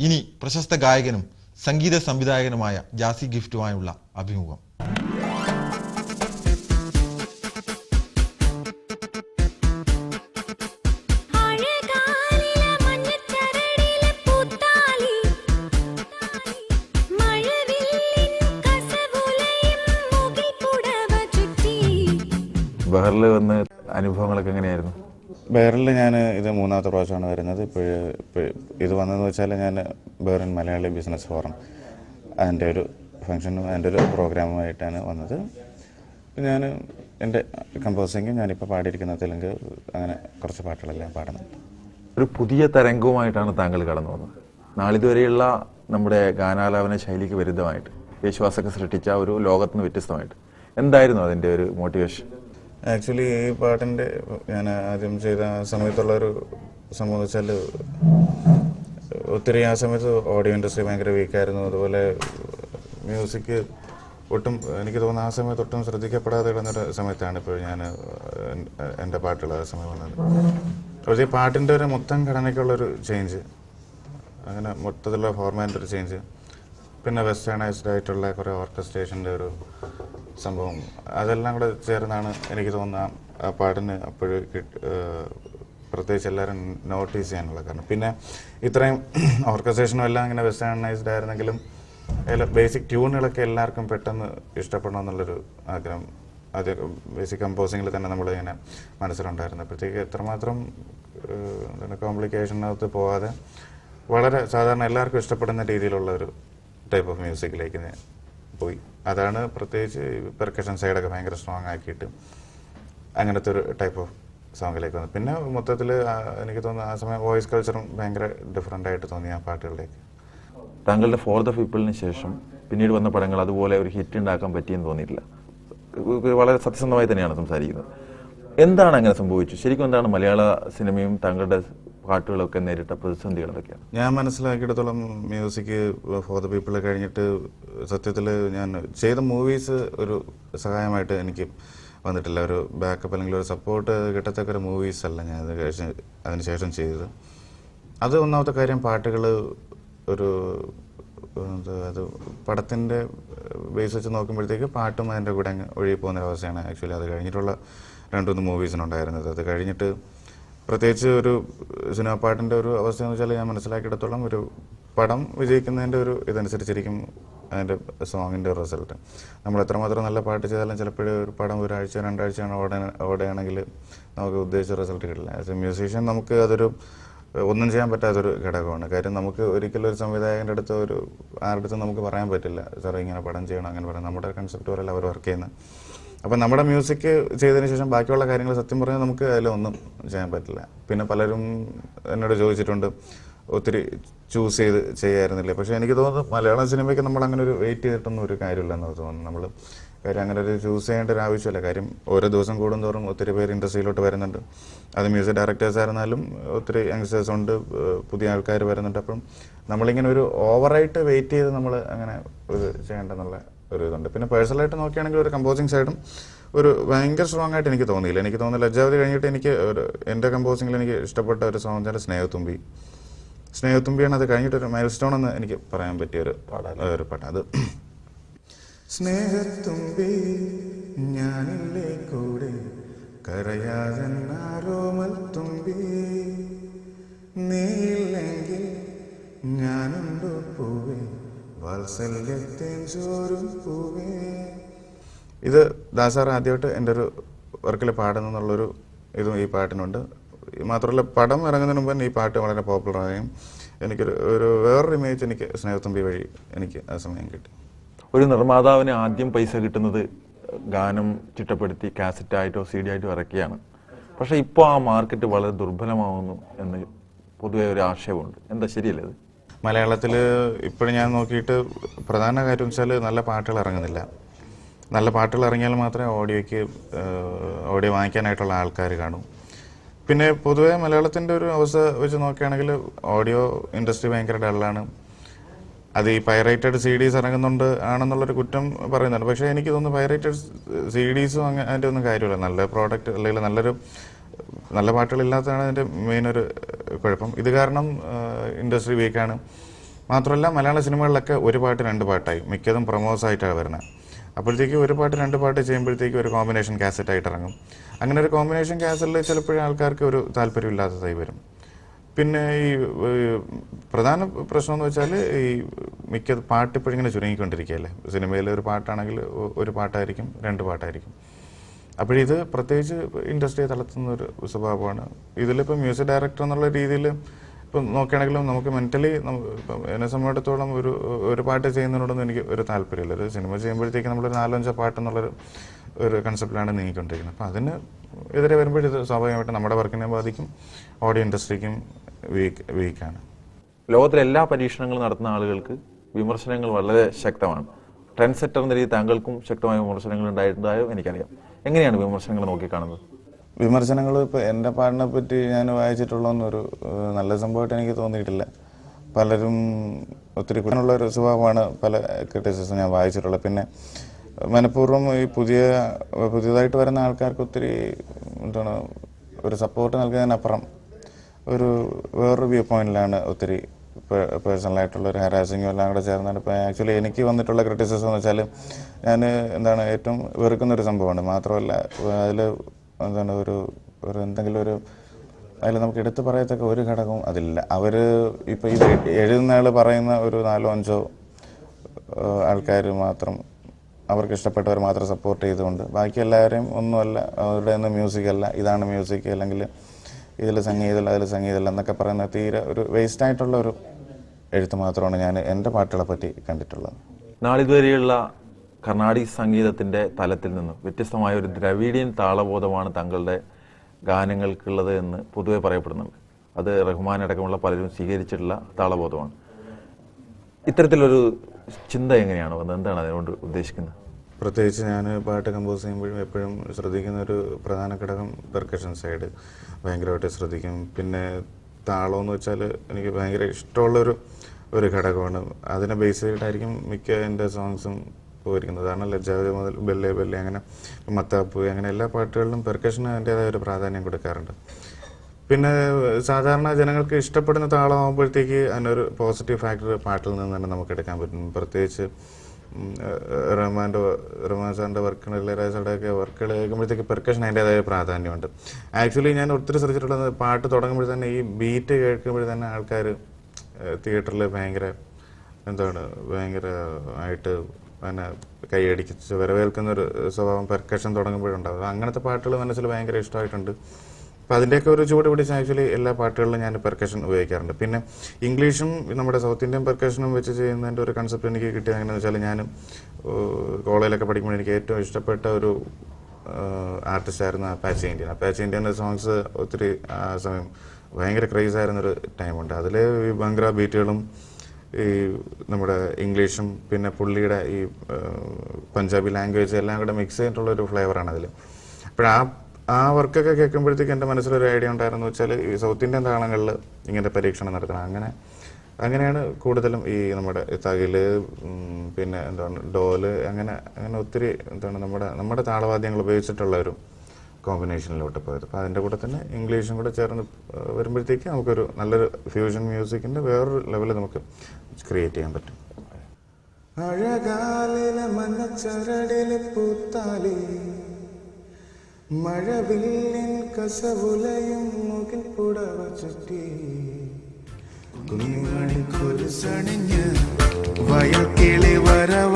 ഇനി പ്രശസ്ത ഗായകനും സംഗീത സംവിധായകനുമായ ജാസി ഗിഫ്റ്റുമായുള്ള അഭിമുഖം. ബഹറിൽ വന്ന് അനുഭവങ്ങളൊക്കെ എങ്ങനെയായിരുന്നു? ബെഹറിൽ ഞാൻ ഇത് മൂന്നാമത്തെ പ്രാവശ്യമാണ് വരുന്നത്. ഇപ്പോൾ ഇത് വന്നതെന്ന് വെച്ചാൽ ഞാൻ ബേറിൻ മലയാളി ബിസിനസ് ഫോറം അതിന്റെ ഒരു ഫംഗ്ഷനും അതിന്റെ ഒരു പ്രോഗ്രാമുമായിട്ടാണ് വന്നത്. ഞാൻ എന്റെ കമ്പോസിങ്ങും ഞാനിപ്പോൾ പാടിയിരിക്കുന്ന തെലുങ്ക് അങ്ങനെ കുറച്ച് പാട്ടുകളെല്ലാം പാടുന്നുണ്ട് ഒരു പുതിയ തരംഗവുമായിട്ടാണ് താങ്കൾ കടന്നു വന്നത് നാളിതുവരെയുള്ള നമ്മുടെ ഗാനാലാപന ശൈലിക്ക് വിരുദ്ധമായിട്ട് യേശുവാസൊക്കെ സൃഷ്ടിച്ച ഒരു ലോകത്തിന് വ്യത്യസ്തമായിട്ട്. എന്തായിരുന്നു അതിന്റെ ഒരു മോട്ടിവേഷൻ ആക്ച്വലി ഈ പാട്ടിന്റെ ഞാൻ ആദ്യം ചെയ്ത ആ സമയത്തുള്ള ഒരു സംഭവം വെച്ചാൽ ഒത്തിരി ആ സമയത്ത് ഓഡിയോ ഇൻഡസ്ട്രി ഭയങ്കര വീക്കായിരുന്നു അതുപോലെ മ്യൂസിക് ഒട്ടും എനിക്ക് തോന്നുന്നു ആ സമയത്ത് ഒട്ടും ശ്രദ്ധിക്കപ്പെടാതെ കിടന്നൊരു സമയത്താണ് ഇപ്പോൾ ഞാൻ എന്റെ പാട്ടുകൾ ആ സമയം വന്നത്. പക്ഷേ ഈ പാട്ടിന്റെ ഒരു മൊത്തം ഘടനയ്ക്കുള്ളൊരു ചേഞ്ച് അങ്ങനെ മൊത്തത്തിലുള്ള ഫോർമാറ്റിന്റെ ഒരു ചേഞ്ച് പിന്നെ വെസ്റ്റേണൈസ്ഡ് ആയിട്ടുള്ള കുറേ ഓർക്കസ്ട്രേഷന്റെ ഒരു സംഭവം. അതെല്ലാം കൂടെ ചേർന്നാണ് എനിക്ക് തോന്നുന്നത് ആ പാട്ടിന് അപ്പോഴും പ്രത്യേകിച്ച് എല്ലാവരും നോട്ടീസ് ചെയ്യാനുള്ള കാരണം. പിന്നെ ഇത്രയും ഓർക്കസ്ട്രേഷനും എല്ലാം ഇങ്ങനെ വെസ്റ്റേണൈസ്ഡ് ആയിരുന്നെങ്കിലും ബേസിക് ട്യൂണുകളൊക്കെ എല്ലാവർക്കും പെട്ടെന്ന് ഇഷ്ടപ്പെടണം എന്നുള്ളൊരു ആഗ്രഹം. അത് ബേസിക് കമ്പോസിങ്ങിൽ തന്നെ നമ്മൾ ഇങ്ങനെ മനസ്സിലുണ്ടായിരുന്നു. അപ്പോഴത്തേക്ക് എത്രമാത്രം എന്താണ് കോംപ്ലിക്കേഷനകത്ത് പോകാതെ വളരെ സാധാരണ എല്ലാവർക്കും ഇഷ്ടപ്പെടുന്ന രീതിയിലുള്ള ഒരു ടൈപ്പ് ഓഫ് മ്യൂസിക്കിലേക്ക് പോയി. അതാണ് പ്രത്യേകിച്ച് പെർക്കഷൻ സൈഡൊക്കെ ഭയങ്കര സ്ട്രോങ് ആക്കിയിട്ട് അങ്ങനത്തെ ഒരു ടൈപ്പ് ഓഫ് സോങ്ങിലേക്ക് വന്നു പിന്നെ മൊത്തത്തിൽ എനിക്ക് തോന്നുന്നു ആ സമയം വോയിസ് കൾച്ചറും ഭയങ്കര ഡിഫറെന്റ് ആയിട്ട് തോന്നി ആ പാട്ടുകളിലേക്ക്. താങ്കളുടെ ഫോർ ദ പീപ്പിളിന് ശേഷം പിന്നീട് വന്ന പടങ്ങൾ അതുപോലെ ഒരു ഹിറ്റ് ഉണ്ടാക്കാൻ പറ്റിയെന്ന് തോന്നിയിട്ടില്ല. വളരെ സത്യസന്ധമായി തന്നെയാണ് സംസാരിക്കുന്നത്. എന്താണ് അങ്ങനെ സംഭവിച്ചു? ശരിക്കും എന്താണ് മലയാള സിനിമയും താങ്കളുടെ പാട്ടുകളൊക്കെ നേരിട്ട പ്രതിസന്ധികൾ എന്തൊക്കെയാണ് ഞാൻ മനസ്സിലാക്കിയിടത്തോളം മ്യൂസിക് ഫോർ ദ പീപ്പിൾ കഴിഞ്ഞിട്ട് സത്യത്തിൽ ഞാൻ ചെയ്ത മൂവീസ് ഒരു സഹായമായിട്ട് എനിക്ക് വന്നിട്ടില്ല. ഒരു ബാക്കപ്പ് അല്ലെങ്കിൽ ഒരു സപ്പോർട്ട് കിട്ടത്തക്ക ഒരു മൂവീസ് അല്ല ഞാൻ അതിനുശേഷം ചെയ്തത്. അത് ഒന്നാമത്തെ കാര്യം പാട്ടുകൾ ഒരു അത് പടത്തിന്റെ ബേസ് വെച്ച് നോക്കുമ്പോഴത്തേക്ക് പാട്ടും അതിന്റെ കൂടെ അങ്ങ് ഒഴുകി പോകുന്ന അവസ്ഥയാണ്. ആക്ച്വലി അത് കഴിഞ്ഞിട്ടുള്ള രണ്ടുമൂന്ന് മൂവീസിനുണ്ടായിരുന്നത്. അത് കഴിഞ്ഞിട്ട് പ്രത്യേകിച്ച് ഒരു സിനിമ പാട്ടിന്റെ ഒരു അവസ്ഥ എന്ന് വെച്ചാൽ ഞാൻ മനസ്സിലാക്കിയിടത്തോളം ഒരു പടം വിജയിക്കുന്നതിന്റെ ഒരു ഇതനുസരിച്ചിരിക്കും അതിന്റെ സോങ്ങിന്റെ റിസൾട്ട് നമ്മൾ എത്രമാത്രം നല്ല പാട്ട് ചെയ്താലും ചിലപ്പോൾ ഒരു പടം ഒരാഴ്ച രണ്ടാഴ്ചയാണ് ഓടെയാണെങ്കിൽ നമുക്ക് ഉദ്ദേശിച്ച റിസൾട്ട് കിട്ടില്ല. ആസ് എ മ്യൂസീഷ്യൻ നമുക്ക് അതൊരു ഒന്നും ചെയ്യാൻ പറ്റാത്തൊരു ഘടകമാണ്. കാര്യം നമുക്ക് ഒരിക്കലും ഒരു സംവിധായകന്റെ അടുത്ത് ഒരു ആരുടെ അടുത്തും നമുക്ക് പറയാൻ പറ്റില്ല. സാറേ ഇങ്ങനെ പടം ചെയ്യണം അങ്ങനെ പറയാം നമ്മുടെ കൺസെപ്റ്റ് പോലെയല്ല അവർ വർക്ക് ചെയ്യുന്നത്. അപ്പം നമ്മുടെ മ്യൂസിക് ചെയ്തതിന് ശേഷം ബാക്കിയുള്ള കാര്യങ്ങൾ സത്യം പറഞ്ഞാൽ നമുക്ക് അതിലൊന്നും ചെയ്യാൻ പറ്റില്ല. പിന്നെ പലരും എന്നോട് ചോദിച്ചിട്ടുണ്ട് ഒത്തിരി ചൂസ് ചെയ്ത് ചെയ്യായിരുന്നില്ലേ? പക്ഷേ എനിക്ക് തോന്നുന്നു മലയാളം സിനിമയ്ക്ക് നമ്മൾ അങ്ങനെ ഒരു വെയിറ്റ് ചെയ്തിട്ടൊന്നും ഒരു കാര്യമില്ലെന്ന് തോന്നുന്നു. നമ്മൾ കാര്യം അങ്ങനെ ഒരു ചൂസ് ചെയ്യേണ്ട ഒരു ആവശ്യമില്ല. കാര്യം ഓരോ ദിവസം കൂടുന്തോറും ഒത്തിരി പേര് ഇൻഡസ്ട്രിയിലോട്ട് വരുന്നുണ്ട്. അത് മ്യൂസിക് ഡയറക്ടേഴ്സ് ആയിരുന്നാലും ഒത്തിരി യങ്സ്റ്റേഴ്സ് ഉണ്ട് പുതിയ ആൾക്കാർ വരുന്നുണ്ട്. അപ്പം നമ്മളിങ്ങനെ ഒരു ഓവറായിട്ട് വെയിറ്റ് ചെയ്ത് നമ്മൾ അങ്ങനെ ഇത് ചെയ്യേണ്ടെന്നുള്ള ഒരു ഇതുണ്ട് പിന്നെ പേഴ്സണലായിട്ട് നോക്കുകയാണെങ്കിൽ ഒരു കമ്പോസിങ് സൈഡും ഒരു ഭയങ്കര സ്ട്രോങ് ആയിട്ട് എനിക്ക് തോന്നിയില്ല. എനിക്ക് തോന്നുന്നില്ല ലജ്ജാവതി കഴിഞ്ഞിട്ട് എനിക്ക് ഒരു എന്റെ കമ്പോസിങ്ങിൽ എനിക്ക് ഇഷ്ടപ്പെട്ട ഒരു സോങ് വെച്ചാൽ സ്നേഹത്തുമ്പി. സ്നേഹത്തുമ്പിയാണ് അത് കഴിഞ്ഞിട്ടൊരു മൈൽ സ്റ്റോൺ എന്ന് എനിക്ക് പറയാൻ പറ്റിയ ഒരു ഒരു പാട്ട്. അത് സ്നേഹത്തുമ്പി ഞാനില്ലേ കൂടെ? കരയാതെന്നാരോമൽ തുമ്പി നീയില്ലെങ്കിൽ ഞാനുണ്ടോ പോവേ? ഇത് ദാസാർ ആദ്യമായിട്ട് എന്റെ ഒരു വർക്കിൽ പാടുന്നു എന്നുള്ളൊരു ഇതും ഈ പാട്ടിനുണ്ട്. മാത്രമല്ല പടം ഇറങ്ങുന്നതിന് മുമ്പ് തന്നെ ഈ പാട്ട് വളരെ പോപ്പുലറായും എനിക്കൊരു ഒരു വേറൊരു ഇമേജ് എനിക്ക് സ്നേഹത്തുമ്പി വഴി എനിക്ക് ആ സമയം കിട്ടി. ഒരു നിർമ്മാതാവിന് ആദ്യം പൈസ കിട്ടുന്നത് ഗാനം ചിട്ടപ്പെടുത്തി കാസറ്റായിട്ടോ സി ഡി ആയിട്ടോ ഇറക്കിയാണ്. പക്ഷേ ഇപ്പോൾ ആ മാർക്കറ്റ് വളരെ ദുർബലമാവുന്നു എന്ന് പൊതുവെ ഒരു ആക്ഷേപമുണ്ട് എന്താ ശരിയല്ലേ മലയാളത്തിൽ ഇപ്പോഴും ഞാൻ നോക്കിയിട്ട് പ്രധാന കാര്യം വെച്ചാൽ നല്ല പാട്ടുകൾ ഇറങ്ങുന്നില്ല. നല്ല പാട്ടുകൾ ഇറങ്ങിയാൽ മാത്രമേ ഓഡിയോയ്ക്ക് ഓഡിയോ വാങ്ങിക്കാനായിട്ടുള്ള ആൾക്കാർ കാണൂ. പിന്നെ പൊതുവെ മലയാളത്തിന്റെ ഒരു അവസ്ഥ വെച്ച് നോക്കുകയാണെങ്കിൽ ഓഡിയോ ഇൻഡസ്ട്രി ഭയങ്കര ഡള്ളാണ്. അത് ഈ പൈറേറ്റഡ് സി ഡീസ് ഇറങ്ങുന്നുണ്ട് ആണെന്നുള്ളൊരു കുറ്റം പറയുന്നുണ്ട്. പക്ഷേ എനിക്ക് തോന്നുന്നു പൈറേറ്റഡ് സി ഡീസും അങ്ങനെ അതിന്റെ ഒന്നും കാര്യമില്ല. നല്ല പ്രോഡക്റ്റ് അല്ലെങ്കിൽ നല്ലൊരു നല്ല പാട്ടുകളില്ലാത്തതാണ് അതിന്റെ മെയിൻ ഒരു കുഴപ്പം. ഇത് കാരണം ഇൻഡസ്ട്രി വീക്കാണ് മാത്രമല്ല മലയാള സിനിമകളിലൊക്കെ ഒരു പാട്ട് രണ്ട് പാട്ടായി. മിക്കതും പ്രൊമോസ് ആയിട്ടാണ് വരുന്നത് അപ്പോഴത്തേക്ക് ഒരു പാട്ട് രണ്ട് പാട്ട് ചെയ്യുമ്പോഴത്തേക്ക് ഒരു കോമ്പിനേഷൻ കാസറ്റ് ആയിട്ട് ഇറങ്ങും. അങ്ങനെ ഒരു കോമ്പിനേഷൻ കാസറ്റിൽ ചിലപ്പോഴും ആൾക്കാർക്ക് ഒരു താല്പര്യമില്ലാത്തതായി വരും. പിന്നെ ഈ പ്രധാന പ്രശ്നം എന്ന് വെച്ചാൽ ഈ മിക്ക പാട്ട് ഇപ്പോഴിങ്ങനെ ചുരുങ്ങിക്കൊണ്ടിരിക്കുകയല്ലേ? സിനിമയിൽ ഒരു പാട്ടാണെങ്കിൽ ഒരു പാട്ടായിരിക്കും രണ്ട് പാട്ടായിരിക്കും. അപ്പോഴിത് പ്രത്യേകിച്ച് ഇൻഡസ്ട്രിയെ തളർത്തുന്ന ഒരു സ്വഭാവമാണ്. ഇതിലിപ്പോൾ മ്യൂസിക് ഡയറക്ടർ എന്നുള്ള രീതിയിൽ ഇപ്പം നോക്കുകയാണെങ്കിലും നമുക്ക് മെന്റലി എന്നെ സംബന്ധിച്ചിടത്തോളം ഒരു ഒരു പാട്ട് ചെയ്യുന്നതിനോടൊന്നും എനിക്ക് ഒരു താല്പര്യമില്ല. ഒരു സിനിമ ചെയ്യുമ്പോഴത്തേക്ക് നമ്മളൊരു നാലഞ്ചോ പാട്ട് എന്നുള്ളൊരു ഒരു കൺസെപ്റ്റിലാണ് നീങ്ങിക്കൊണ്ടിരിക്കുന്നത്. അപ്പോൾ അതിന് എതിരെ വരുമ്പോഴിത് സ്വാഭാവികമായിട്ടും നമ്മുടെ വർക്കിനെ ബാധിക്കും ഓഡിയോ ഇൻഡസ്ട്രിക്കും വീക്ക് വീക്കാണ് ലോകത്തിലെ എല്ലാ പരീക്ഷണങ്ങളും നടത്തുന്ന ആളുകൾക്ക് വിമർശനങ്ങൾ വളരെ ശക്തമാണ്. ട്രെൻഡ് സെറ്റർ എന്ന രീതിയിൽ താങ്കൾക്കും ശക്തമായ വിമർശനങ്ങൾ ഉണ്ടായിട്ടുണ്ടായോ? എനിക്കറിയാം. എങ്ങനെയാണ് വിമർശനങ്ങൾ നോക്കിക്കാണുന്നത്? വിമർശനങ്ങൾ ഇപ്പോൾ എന്റെ പാടിനെ പറ്റി ഞാൻ വായിച്ചിട്ടുള്ളൊന്നൊരു നല്ല സംഭവമായിട്ട് എനിക്ക് തോന്നിയിട്ടില്ല. പലരും ഒത്തിരി കുറ്റമുള്ള ഒരു സ്വഭാവമാണ് പല ക്രിറ്റിസിസം ഞാൻ വായിച്ചിട്ടുള്ളത്. പിന്നെ മനഃപൂർവം ഈ പുതിയ പുതിയതായിട്ട് വരുന്ന ആൾക്കാർക്ക് ഒത്തിരി എന്താണ് ഒരു സപ്പോർട്ട് നൽകുന്നതിനപ്പുറം ഒരു വേറൊരു വ്യൂ പോയിന്റിലാണ് ഒത്തിരി പേഴ്സണലായിട്ടുള്ള ഒരു ഹരാസിങ്ങും എല്ലാം കൂടെ ചേർന്നാണ്. ഇപ്പോൾ ആക്ച്വലി എനിക്ക് വന്നിട്ടുള്ള ക്രിറ്റിസിസം എന്ന് വെച്ചാൽ ഞാൻ എന്താണ് ഏറ്റവും വെറുക്കുന്നൊരു സംഭവമാണ്. മാത്രമല്ല അതിൽ എന്താണ് ഒരു ഒരു എന്തെങ്കിലും ഒരു അതിൽ നമുക്ക് എടുത്തു പറയത്തക്ക ഒരു ഘടകവും അതില്ല അവർ ഇപ്പോൾ ഇത് എഴുതുന്ന ആൾ പറയുന്ന ഒരു നാലോ അഞ്ചോ ആൾക്കാർ മാത്രം അവർക്ക് ഇഷ്ടപ്പെട്ടവർ മാത്രം സപ്പോർട്ട് ചെയ്തുകൊണ്ട് ബാക്കി എല്ലാവരെയും ഒന്നുമല്ല അവരുടെ ഒന്നും മ്യൂസിക് അല്ല. ഇതാണ് മ്യൂസിക് അല്ലെങ്കിൽ ഇതിൽ സംഗീതമല്ല അതിൽ സംഗീതമല്ല എന്നൊക്കെ പറയുന്ന തീരെ ഒരു വേസ്റ്റായിട്ടുള്ള ഒരു എഴുത്ത് മാത്രമാണ് ഞാൻ എന്റെ പാട്ടുകളെ പറ്റി കണ്ടിട്ടുള്ളത്. നാളിതുവരെയുള്ള കർണാടിക് സംഗീതത്തിന്റെ തലത്തിൽ നിന്ന് വ്യത്യസ്തമായ ഒരു ദ്രവീഡിയൻ താളബോധമാണ് തങ്ങളുടെ ഗാനങ്ങൾക്കുള്ളത് എന്ന് പൊതുവെ പറയപ്പെടുന്നുണ്ട്. അത് റഹ്മാൻ അടക്കമുള്ള പലരും സ്വീകരിച്ചിട്ടുള്ള താളബോധമാണ്. ഇത്തരത്തിലൊരു ചിന്ത എങ്ങനെയാണ് വന്നത്? എന്താണ് അതിനോട് ഉദ്ദേശിക്കുന്നത്? പ്രത്യേകിച്ച് ഞാൻ പാട്ട് കമ്പോസ് ചെയ്യുമ്പോഴും എപ്പോഴും ശ്രദ്ധിക്കുന്ന ഒരു പ്രധാന ഘടകം പെർക്കഷൻ സൈഡ്. ഭയങ്കരമായിട്ട് ശ്രദ്ധിക്കും. പിന്നെ താളം എന്ന് വെച്ചാൽ എനിക്ക് ഭയങ്കര ഇഷ്ടമുള്ളൊരു ഒരു ഘടകമാണ്. അതിനെ ബേസ് ചെയ്തിട്ടായിരിക്കും മിക്ക എന്റെ സോങ്സും പോയിരിക്കുന്നത്. കാരണം ലജ്ജാവതി മുതൽ ബെല്ലെ ബെല്ലെ അങ്ങനെ മത്താപ്പു അങ്ങനെ എല്ലാ പാട്ടുകളിലും പെർക്കഷന് അതിന്റെതായ ഒരു പ്രാധാന്യം കൊടുക്കാറുണ്ട്. പിന്നെ സാധാരണ ജനങ്ങൾക്ക് ഇഷ്ടപ്പെടുന്ന താളമാകുമ്പോഴത്തേക്ക് അതിനൊരു പോസിറ്റീവ് ഫാക്ടർ പാട്ടിൽ നിന്ന് തന്നെ നമുക്ക് എടുക്കാൻ പറ്റും. പ്രത്യേകിച്ച് റഹ്മാന്റെ റഹ്മാൻ സാറിന്റെ വർക്കുകൾ ഇളയരാജ സാറുടെ ഒക്കെ വർക്കുകൾ കേൾക്കുമ്പോഴത്തേക്ക് പെർക്കഷൻ അതിന്റെതായ പ്രാധാന്യമുണ്ട്. ആക്ച്വലി ഞാൻ ഒത്തിരി ശ്രദ്ധിച്ചിട്ടുള്ളത് പാട്ട് തുടങ്ങുമ്പോൾ തന്നെ ഈ ബീറ്റ് കേൾക്കുമ്പോൾ തന്നെ ആൾക്കാർ തിയേറ്ററിൽ ഭയങ്കര എന്താണ് ഭയങ്കര ആയിട്ട് പിന്നെ കൈയടിച്ച് വരവേൽക്കുന്ന ഒരു സ്വഭാവം പെർക്കഷൻ തുടങ്ങുമ്പോഴുണ്ടാവും. അങ്ങനത്തെ പാട്ടുകൾ മനസ്സിൽ ഭയങ്കര ഇഷ്ടമായിട്ടുണ്ട്. അപ്പോൾ അതിന്റെയൊക്കെ ഒരു ചൂട് പിടിച്ച് ആക്ച്വലി എല്ലാ പാട്ടുകളിലും ഞാൻ പെർക്കഷൻ ഉപയോഗിക്കാറുണ്ട്. പിന്നെ ഇംഗ്ലീഷും നമ്മുടെ സൗത്ത് ഇന്ത്യൻ പെർക്കഷനും വെച്ച് ചെയ്യുന്നതിന്റെ ഒരു കൺസെപ്റ്റ് എനിക്ക് കിട്ടിയത് എങ്ങനെയാണെന്ന് വെച്ചാൽ ഞാനും കോളേജിലൊക്കെ പഠിക്കുമ്പോൾ എനിക്ക് ഏറ്റവും ഇഷ്ടപ്പെട്ട ഒരു ആർട്ടിസ്റ്റ് ആയിരുന്നു അപ്പാച്ചി ഇന്ത്യൻ അപ്പാച്ചി ഇന്ത്യന്റെ സോങ്സ് ഒത്തിരി ആ സമയം ഭയങ്കര ക്രേസ് ആയിരുന്നൊരു ടൈമുണ്ട് അതിൽ ഈ ബംഗ്ര ബീറ്റുകളും ഈ നമ്മുടെ ഇംഗ്ലീഷും പിന്നെ പുള്ളിയുടെ ഈ പഞ്ചാബി ലാംഗ്വേജ് എല്ലാം കൂടെ മിക്സ് ചെയ്തിട്ടുള്ള ഒരു ഫ്ലേവറാണ് അതിൽ അപ്പോൾ ആ വർക്കൊക്കെ കേൾക്കുമ്പോഴത്തേക്ക് എന്റെ മനസ്സിലൊരു ഐഡിയ ഉണ്ടായിരുന്നു വെച്ചാൽ ഈ സൗത്ത് ഇന്ത്യൻ താളങ്ങളിൽ ഇങ്ങനത്തെ പരീക്ഷണം നടത്തണം. അങ്ങനെ അങ്ങനെയാണ് കൂടുതലും ഈ നമ്മുടെ തകിൽ പിന്നെ എന്താണ് ഡോൽ അങ്ങനെ അങ്ങനെ ഒത്തിരി എന്താണ് നമ്മുടെ നമ്മുടെ താളവാദ്യങ്ങൾ ഉപയോഗിച്ചിട്ടുള്ള ഒരു കോമ്പിനേഷനിലോട്ട് പോയത്. അപ്പോൾ അതിന്റെ കൂടെ തന്നെ ഇംഗ്ലീഷും കൂടെ ചേർന്ന് വരുമ്പോഴത്തേക്ക് നമുക്കൊരു നല്ലൊരു ഫ്യൂഷൻ മ്യൂസിക്കിന്റെ വേറൊരു ലെവൽ നമുക്ക് ക്രിയേറ്റ് ചെയ്യാൻ പറ്റും. അഴകാലിലെ മഞ്ഞച്ചരടിലെ പൂത്താലി മഴവില്ലിൻ കസവുലയും മുകിൽ പുടവ ചുറ്റി. കുഞ്ഞുമണി കുരുസണിഞ്ഞ് വയൽ കിളി വരവ